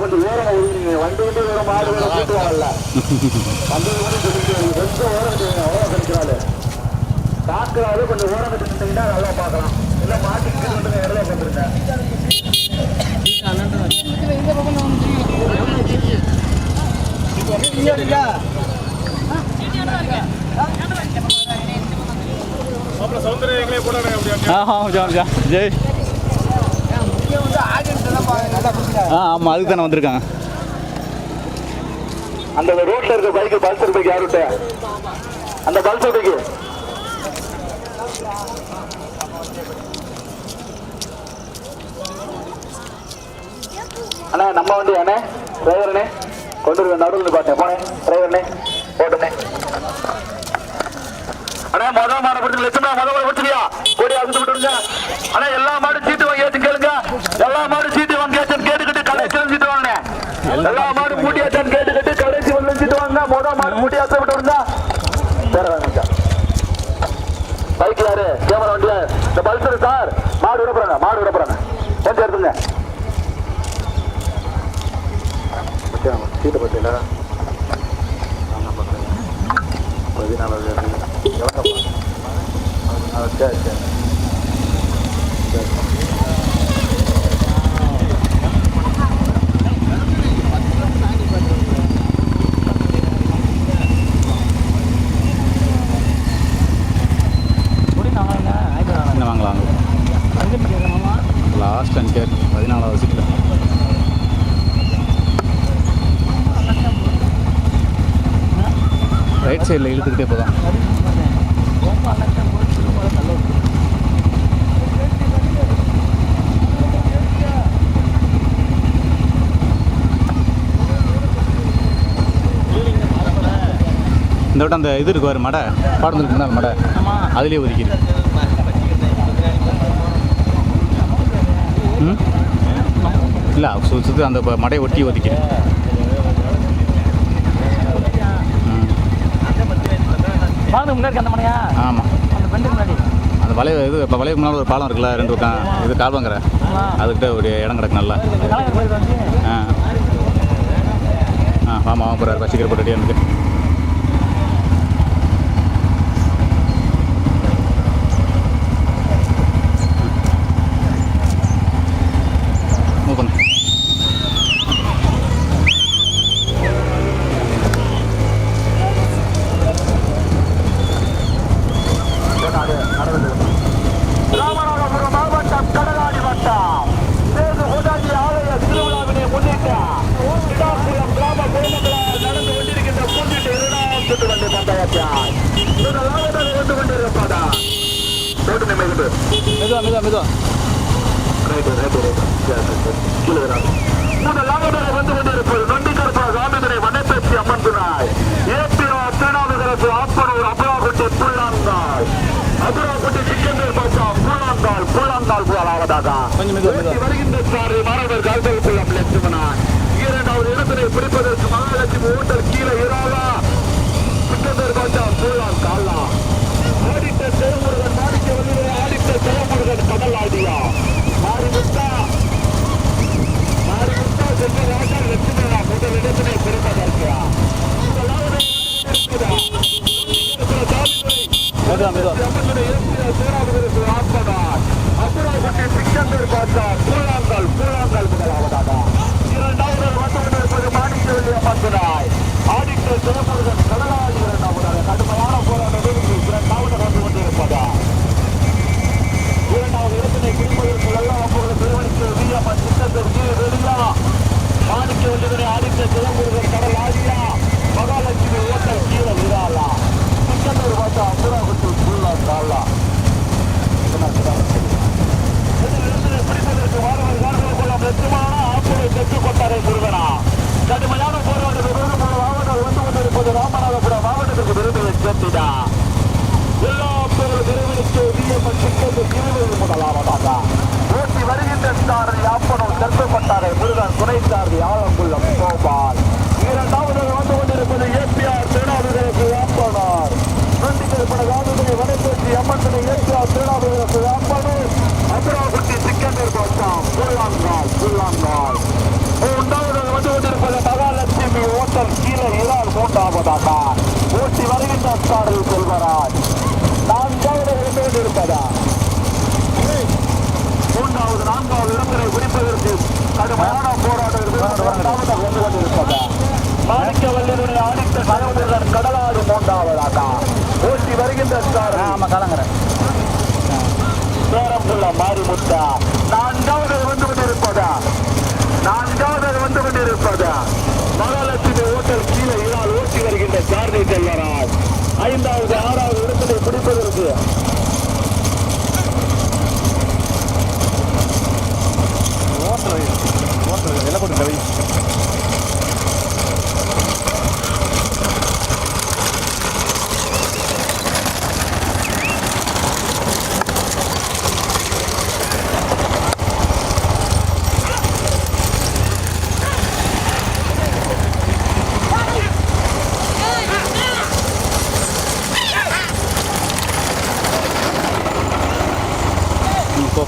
கொஞ்சம் ஓரம் ஒதுங்க வண்டி வந்து வேற மாடு வேற கூட்டுவாங்கல்ல வண்டி வந்து சொல்லிட்டு கொஞ்சம் ஓரம் ஓரம் கட்டிக்கிறாரு பாக்குறாரு கொஞ்சம் ஓரம் கட்டி நின்றீங்கன்னா நல்லா பார்க்கலாம். இல்ல மாட்டிக்கிட்டு வந்து இடத்துல வந்துருங்க ஆஹா ஜாம் ஜா. ஜெய். ஆ ஆமாம் அதுக்கு தானே வந்திருக்காங்க. அந்த ரோட்ல இருக்க பைக்கு பல்சர் பைக் யாருட்ட அந்த பல்சர் பைக்கு அண்ணா நம்ம வண்டி அண்ணே டிரைவர்ண்ணே கொண்டு இருக்க நடுவில் பார்த்தேன் போனேன் டிரைவர்ண்ணே போட்டனே அண்ணா. மொதல் மாடை பிடிச்சி லட்சம் மொதல் மாடை பிடிச்சியா கோடி அறுத்து விட்டுருங்க. அண்ணா எல்லா மாடும் சீட்டு வாங்கி ஏத்து எல்லா மாடும் சீட்டு வாங்கி கேட்டுக்கிட்டு கடைசி சீட்டு வாங்க. எல்லா மாடும் மூட்டி ஏத்தான்னு கேட்டுக்கிட்டு கடைசி வந்து வாங்க. மொதல் மாடு மூட்டி ஏத்த விட்டு வந்தா. வேற வேணுங்க யாரு? கேமரா வண்டியா இந்த பல்சர் சார். மாடு விட போறாங்க மாடு விட போறாங்க கொஞ்சம் எடுத்துங்க. சீட்டு பத்தியில. பதினாலாவது பதினாலு சரி சரி. ரைட் சைடில் இழுத்துக்கிட்டே போதும் இந்த விட்டு அந்த இது இருக்கு மடை. பாடத்துக்கு முன்னால் மடை. அதுலேயே ஒதுக்கிடு இல்லை சு- சுத்து அந்த மடையை ஒட்டி ஒதுக்கிடு முன்னாடி அந்த ஆமாம் அந்த பெண்டு முன்னாடி. அந்த வளைய இது இப்போ வளைவுக்கு முன்னால் ஒரு பாலம் இருக்குல்ல ரெண்டு பக்கம் இது கால்வாங்கிற அதுக்கிட்ட ஒரு இடம் கிடக்கு நல்லா. ஆ. ஆ ஆமாம் போகிறாரு பச்சிக்கிற போட்டு எனக்கு மூவ் பண்ணு ராமநாதபுரம் மாவட்டம் கடலாடி வட்டம் சேது கோடாஜி ஆலய திருவிழாவினை முன்னிட்டு கிடாபுரம் கிராம குடும்பங்களால் நடந்து கொண்டிருக்கின்ற கூட்டிட்டு இரண்டாம் சுற்று வண்டி பந்தயத்தால் முதலாவதாக வந்து கொண்டிருப்பதா போட்டு நிமிர்ந்து மெதுவா மெதுவா மெதுவா ரைட்டு ரைட்டு ரைட்டு சரி, சரி, சரி. கீழே வராது. முதலாவதாக வந்து கொண்டிருப்பது நொண்டிக்கருப்பா சாமிதுரை வனப்பேச்சி அம்மன் துணாய் ஏபிஓ திருநாவுக்கரசு ஆப்பனூர் அபராகுட்டி புல்லாங்கால் அபராகுட்டி சிக்கந்தர் பாஷா புல்லாங்கால் புல்லாங்கால் ஓட்டி வருகின்ற சாரி மாணவர் கால்கள் குள்ளம் லட்சுமணன் இரண்டாவது இடத்தினை பிடிப்பதற்கு மகாலட்சுமி ஓட்டல் கீழே இராவா சிக்கந்தர் பாஷா புல்லாங்காலா ஆடிட்ட திருமுருகன் மாணிக்க வழியிலே ஆடிட்ட திருமுருகன் கடல் ஆடியா மாறிவிட்டா? மாறிவிட்டா சென்று ராஜா லட்சுமணா முதல் இடத்தினை பிடிப்பதற்கு. முதலாவது இருக்கிறா. அசுராகுட்டி சிக்கந்தர் பாஷா கூழாங்கல் கூழாங்கல் முதலாவதாக. இரண்டாவது வந்து கொண்டிருப்பது மாணிக்கவல்லி அம்மன் இரண்டாவதாக கடுமையான போராட்டம் இரண்டாவது வந்து கொண்டிருப்பதா இரண்டாவது இடத்தினை பிடிப்பதற்கு வெள்ளாமபுரம் திருவணிக்கு வீரம்மன் சித்தந்தர் கீழ் வெளியா மாணிக்க வல்லுவரை ஆதித்த திருமுருகன் கடல் ஆடியா மகாலட்சுமி ஓட்டல் கீழே விழாலா சிக்கந்தர் பார்த்தா அசுராகுட்டி கூழாங்கல்லா பிடிப்பதற்கு வருகின்ற சாரதி ஆப்பனம் தெற்கப்பட்டாரை முருகன் துணை சாரதி ஆலங்குளம் கோபால் இரண்டாவது வந்து கொண்டிருப்பது ஏபிஆர் திருநாவுகளுக்கு ஆப்பனார் நன்றிக்கப்பட காதுகளை வனப்பேசி அம்மன் ஏபிஆர் திருநாவுகளுக்கு ஆப்பனர் அமராவதி சிக்கந்தர் கோட்டம் புல்லாங்கால். புல்லாங்கால் மூன்றாவது வந்து கொண்டிருப்பது மகாலட்சுமி ஓட்டல் கீழே இறால் மூன்றாவதாக. ஓட்டி வருகின்ற சாரதி செல்வராஜ். நான்காவது வந்து கொண்டிருப்பதா மூன்றாவது நான்காவது இடங்களை பிடிப்பதற்கு கடுமையான போராட்டம் இரண்டாவது வந்து கொண்டிருப்பது? மாணிக்கவல்லினுடைய அடித்த சகோதரர் கடலாறு மூன்றாவதாக. ஓட்டி வருகின்ற ஆமாம் கலங்குறேன் பேரம்புள்ள மாரிமுத்தா நான்காவது வந்து கொண்டிருப்பதா? நான்காவது வந்து கொண்டிருப்பதா? மகாலட்சுமி ஓட்டல் கீழே இறால் ஓட்டி வருகின்ற சாரதி செல்வராஜ். ஐந்தாவது ஆறாவது இடத்திலே பிடிப்பதற்கு ஓட்டுறது ஓட்டுறது வெள்ளை போட்டு கவி ம், போ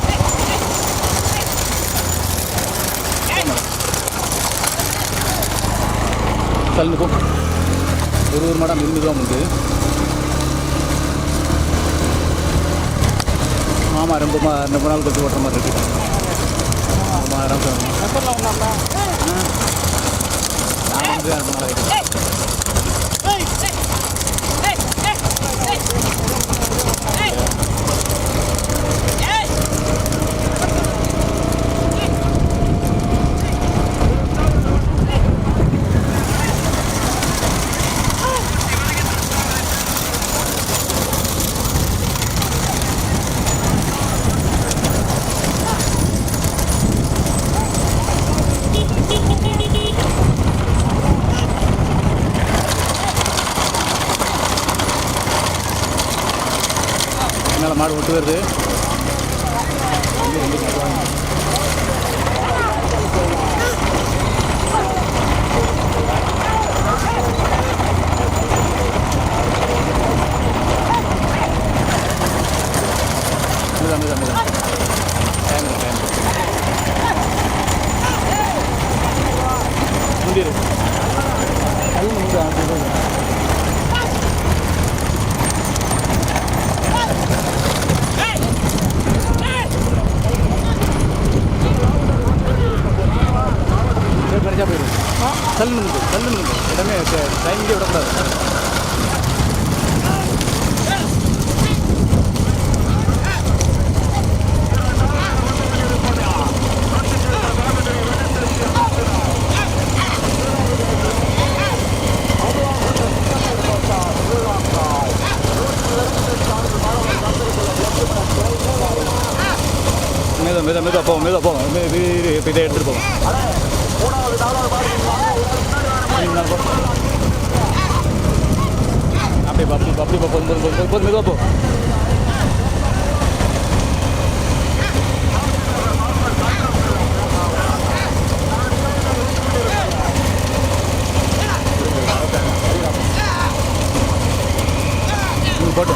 தள்ளு போ ஒரு ஒரு மடம் இருந்து தான் உண்டு ஆமாம் ரொம்ப மா ரொம்ப நாள் கழிச்சு ஓட்டுற மாதிரி இருக்கு. ஆமாம் ரொம்ப நான் வந்து ரொம்ப நாள் ஆயிடுச்சு. kırdı. மெதுவா போவோம் மெதுவா போவோம் இதை எடுத்துகிட்டு போவோம் அப்படியே போ, அப்படி போ, அப்படி போ, போதும் போதும் போதும் போவோம் மெதுவா போ ம், போட்டு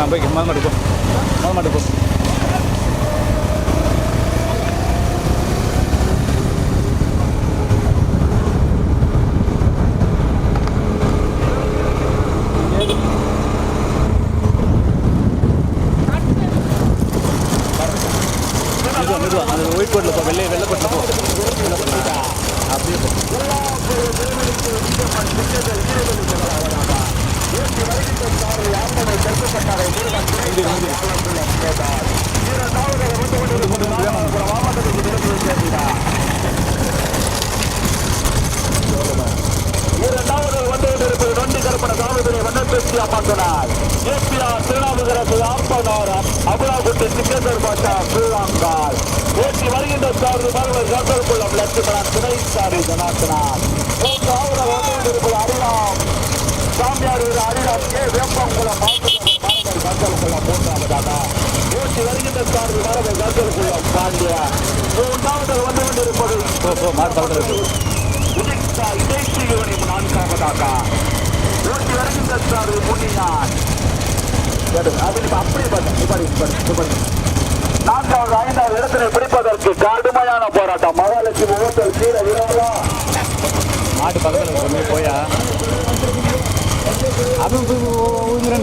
ஆ போய்க்கு மொதல் போ மதமாட்டு போ மீனாட்சி அம்மந்தனார் ஏபிஆர் திருநாவுக்கரசு ஆப்பனாரம் அபலாகுட்டி சிக்கந்தர் பாட்டா ஸ்ரீராம்கால் ஓட்டி வருகின்ற சார்பு மகளிர் கந்தர்குளம் லட்சுமணன் துணை சாரி கொண்டிருப்பது அரியாம் சாமியார் வீடு அரியாம் கே. வேப்பங்குளம் மாவட்டத்தில் கந்தர்குளம் மூன்றாவதாக ஓட்டி வருகின்ற சார்பு மகளிர் கந்தர்குளம் பாண்டியா. மூன்றாவது வந்து கொண்டிருப்பது உதிக்தா இடைச்சி யூனியம் நான்காவதாக ஓட்டி வருகின்ற சார்பு முன்னினான் அது அப்படியே பாருங்க நான்காவது ஐந்தாவது இடத்தினை பிடிப்பதற்கு கடுமையான போராட்டம். மகாலட்சுமி ஓட்டல் கீழே விரோதா மாட்டு பக்கத்தில் போயா அவன்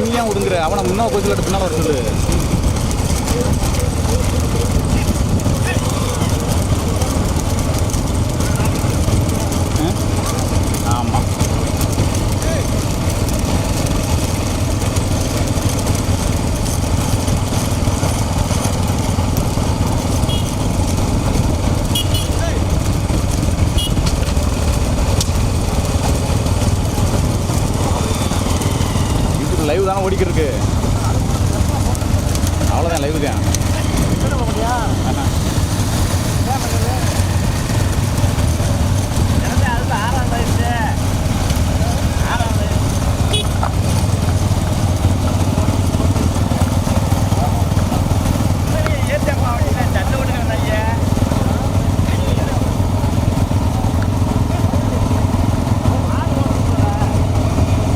நீ ஏன் ஒதுங்குற அவனை முன்னா கொஞ்சம் கட்டு பின்னால் வர சொல்லு ஆமாம் யூடியூப் லைவ் தானே ஓடிக்கிட்டு இருக்கு அவ்வளோதான் லைவ் தான் ஆஹா.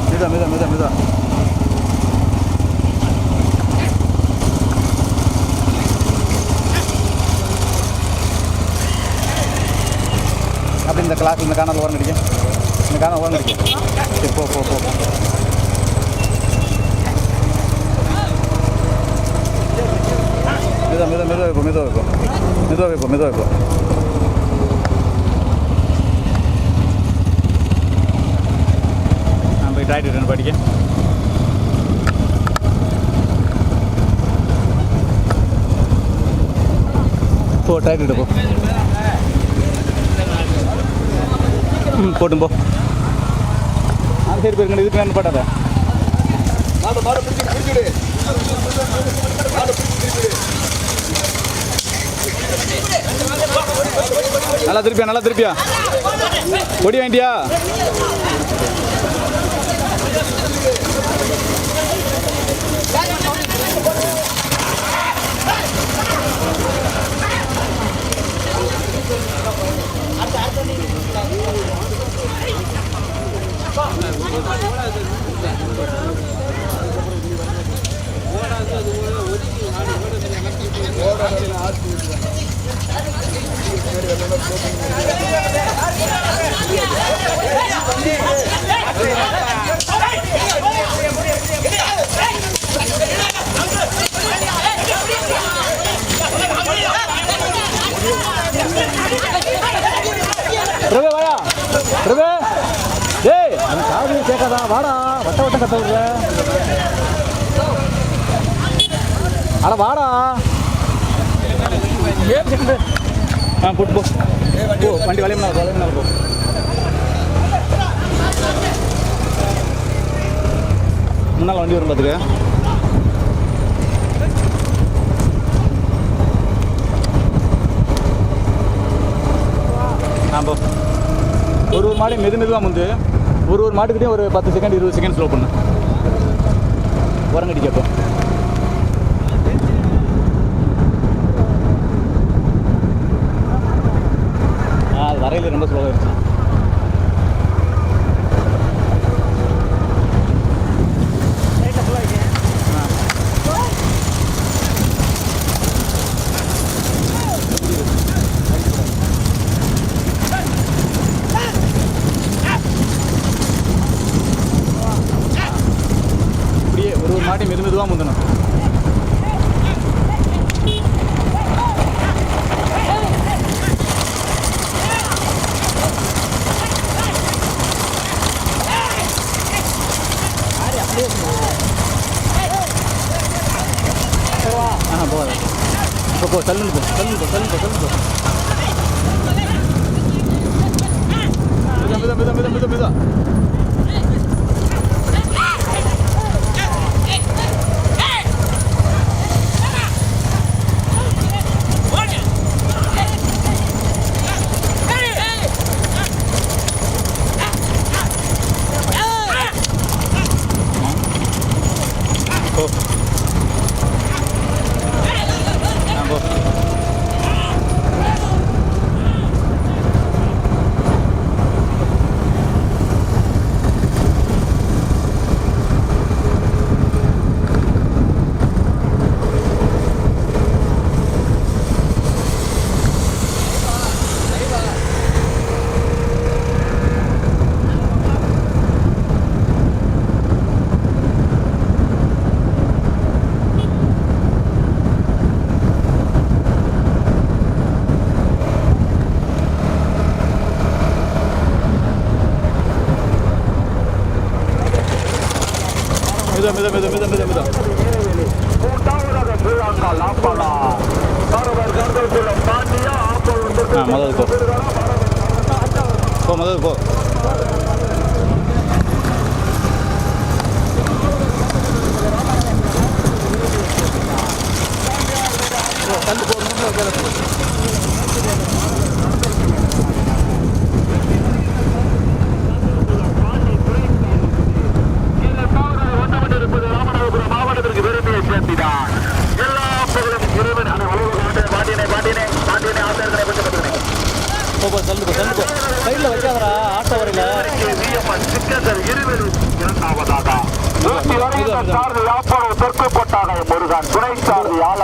மெதுவா மெதுவா மெதுவா மெதுவா அப்படி இந்த கிளாஸ் இந்த காணல் ஓரம் அடிக்க இந்த காணல் ஓரம் அடிக்க சரி போ போ போ மெதுவா மெதுவா மெதுவா வைப்போம் மெதுவா வைப்போம் மெதுவா வைப்போம் மெதுவா வைப்போம் நான் போய் டாக்டர் ரெண்டு படிக்க போ டாக்டர் போ. ம் போட்டும் போ. அந்த சைடு போயிருங்க இதுக்கு வேணும் பாட்டாத நல்லா திருப்பியா நல்லா திருப்பியா? ஓடி வேண்டியா பிரபு வட்ட அட வாடா. ஆ போட்டு போ. போ வண்டி வளையம் வளையம் போ. முன்னால் வண்டி வரும் பார்த்துக்க ஆ ஒரு ஒரு மாடு மெது மெதுவாக வந்து ஒரு ஒரு மாட்டுக்கிட்டே ஒரு பத்து செகண்ட் இருபது செகண்ட் ஸ்லோ பண்ணு. உரங்கடி கேட்போம் அது வரையில ரொம்ப ஸ்லோவாக இருந்துச்சு போ தள்ளுன்னு போ தள்ளுன்னு போ தள்ளுன்னு போ தள்ளுன்னு போ மிதா மிதா மிதா மிதா மிதா மிதா மெதுவா மெதுவா மெதுவா மெதுவா மெதுவா மெதுவா மூன்றாவதாக ஸ்ரீலங்கா லாம்பலா மறுவர் கருங்கல்குளம் பாண்டியா ஆப்பல் ஆ முதல் போ போ.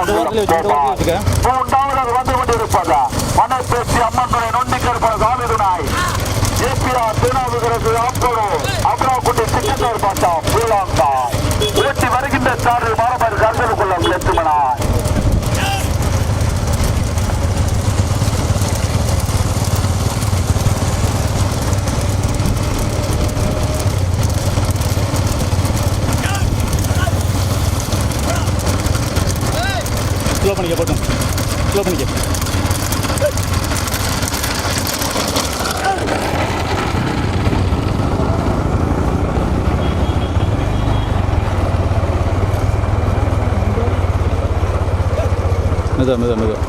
சாரதி ஆலங்குளம் இந்த வாரத்துல கோபால். வச்சுக்க. வந்து கொண்டிருப்பது மனப்பேசி அம்மன் துணை நொண்டிக்கற்பன சாமிதுனாய் ஏபிஆர் திருநாவுகிறது ஆப்பரம் அப்ராக்குட்டி சிக்கந்தர் பாட்டா பூலாங்கா ஊட்டி வருகின்ற சாரதி மாணவர் கருதலுக்குள்ள லட்சுமணாய் ஸ்லோ பண்ணிக்க போட்டும் ஸ்லோ பண்ணிக்க. மெதுவா மெதுவா மெதுவா.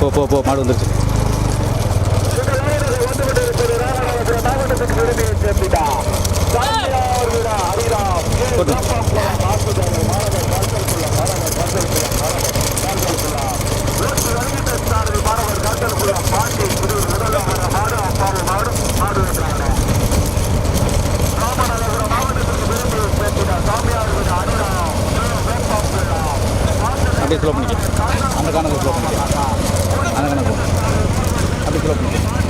போ போ போ மாடு வந்துருச்சு. மாவட்டத்துக்கு அப்படியே ஸ்லோ பண்ணிக்க. அந்த கணக்கு ஸ்லோ பண்ணிக்க. அந்த கணக்கு அப்படியே ஸ்லோ பண்ணிக்க.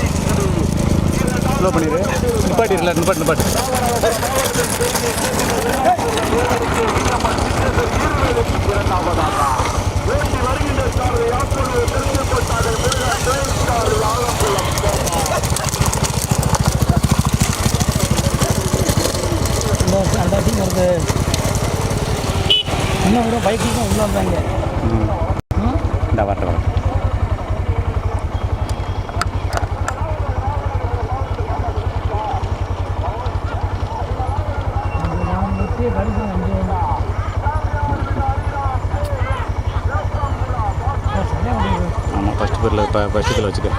ஸ்லோ பண்ணிடு நிப்பாட்டிடல நிப்பாட்டு நிப்பாட்டு. இந்த இன்னும் கூட பைக்கில் தான் உள்ள வந்தாங்க இந்த வரட்ட வர நான் விட்டு கடிதம் வந்து சரியாக முடியுது ஆமாம் ஃபஸ்ட் பேரில் வச்சுக்க.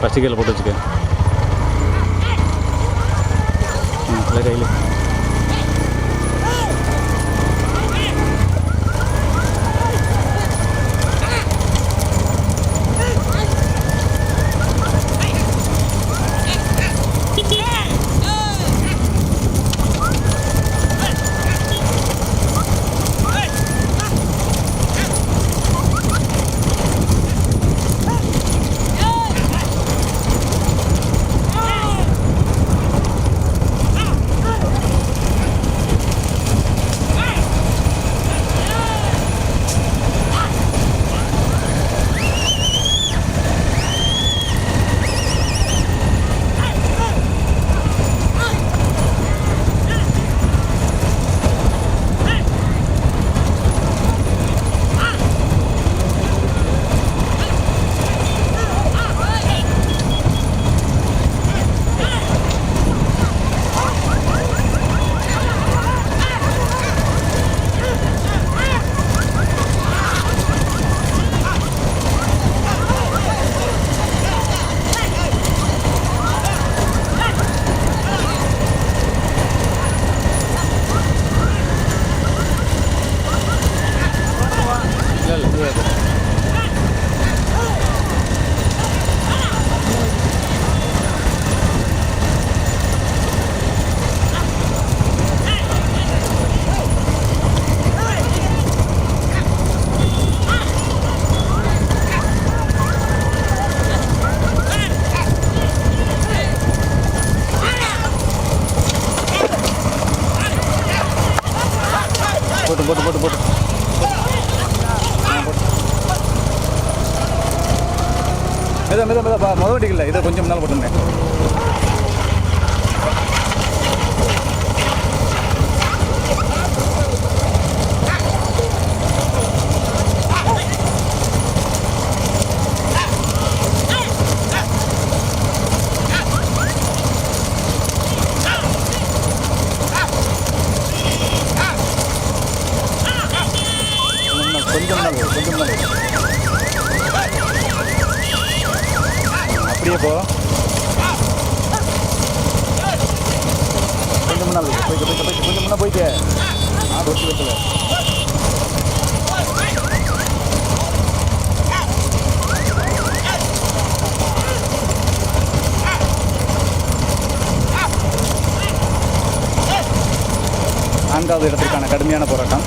ஃபஸ்ட்டு போட்டு வச்சுக்க. போட்டு போட்டு போட்டு போட்டு. மெதா மெதா மெதா மொதல் வட்டிக்கு இல்லை இதை கொஞ்சம் நாள் போட்டுருந்தேன் போய்க்க போய்க்க கொஞ்சம் முன்னே போய்க்க ஆ வெட்டு வெட்டில் நான்காவது இடத்திற்கான கடுமையான போராட்டம்.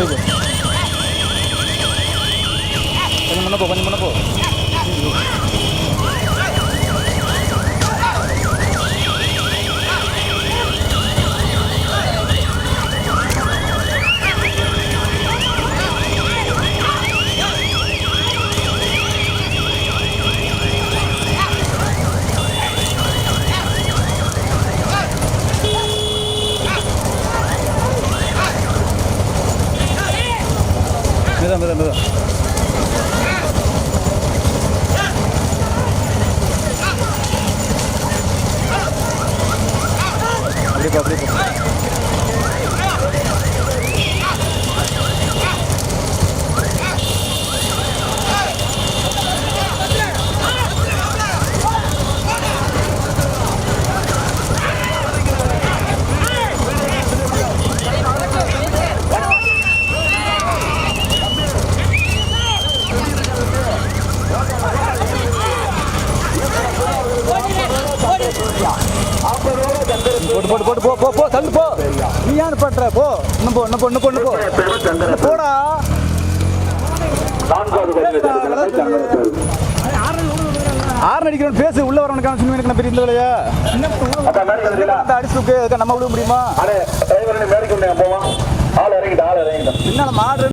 দেবো। கொண்டு கொண்டு போ. போடா. பேசு உள்ள வரவனுக்கான சும்மா எனக்கு பெரிய இந்த வேலையா? அடிச்சுக்கு நம்ம விட முடியுமா?